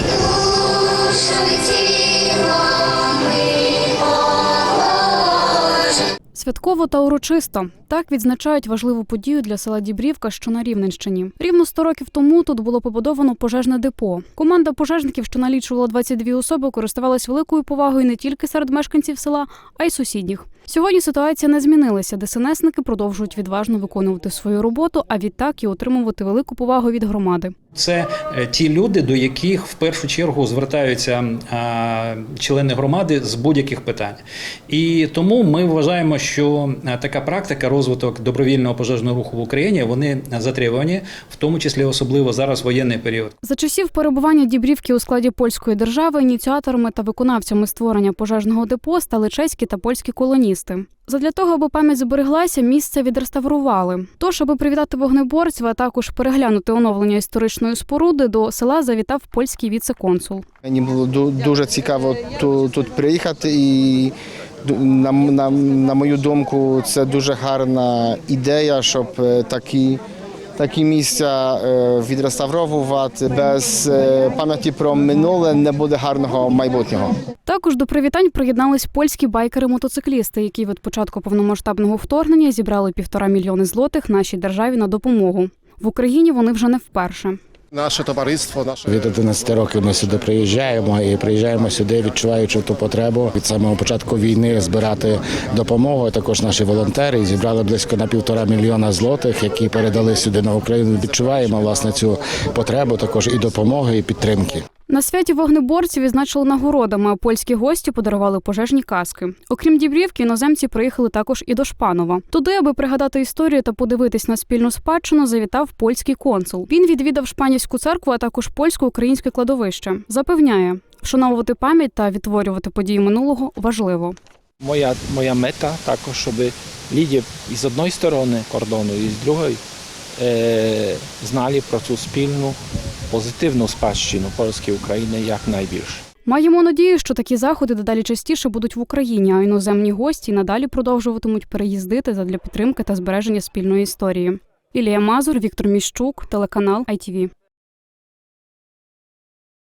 душами тілами Святково та урочисто так відзначають важливу подію для села Дібрівка, що на Рівненщині. Рівно 100 років тому тут було побудовано пожежне депо. Команда пожежників, що налічувала 22 особи, користувалась великою повагою не тільки серед мешканців села, а й сусідніх. Сьогодні ситуація не змінилася. ДСНСники продовжують відважно виконувати свою роботу, а відтак і отримувати велику повагу від громади. Це е, ті люди, до яких в першу чергу звертаються члени громади з будь-яких питань. І тому ми вважаємо, що е, така практика, розвиток добровільного пожежного руху в Україні, вони затребувані, в тому числі особливо зараз воєнний період. За часів перебування Дібрівки у складі польської держави ініціаторами та виконавцями створення пожежного депо стали чеські та польські колоністи. Задля того, аби пам'ять збереглася, місце відреставрували. Тож, аби привітати вогнеборців, а також переглянути оновлення історичної споруди, до села завітав польський віце-консул. Мені було дуже цікаво ту- тут приїхати, і на, на, на мою думку, це дуже гарна ідея, щоб е, такі, такі місця е, відреставровувати. Без е, пам'яті про минуле не буде гарного майбутнього. Також до привітань приєднались польські байкери-мотоциклісти, які від початку повномасштабного вторгнення зібрали півтора мільйони злотих нашій державі на допомогу. В Україні вони вже не вперше. Наше товариство, наше Від 11 років ми сюди приїжджаємо і приїжджаємо сюди, відчуваючи ту потребу від самого початку війни збирати допомогу. Також наші волонтери зібрали близько на півтора мільйона злотих, які передали сюди на Україну. Відчуваємо власне цю потребу також і допомоги, і підтримки. На святі вогнеборців відзначили нагородами, а польські гості подарували пожежні каски. Окрім Дібрівки, іноземці приїхали також і до Шпанова. Туди, аби пригадати історію та подивитись на спільну спадщину, завітав польський консул. Він відвідав Шпанівську церкву, а також польсько-українське кладовище. Запевняє, вшановувати пам'ять та відтворювати події минулого важливо. Моя, моя мета також, щоб люди з одної сторони кордону і з другої е, знали про цю спільну позитивну спадщину Польської України якнайбільше. Маємо надію, що такі заходи дедалі частіше будуть в Україні, а іноземні гості надалі продовжуватимуть переїздити задля підтримки та збереження спільної історії. Ілія Мазур, Віктор Міщук, телеканал ITV.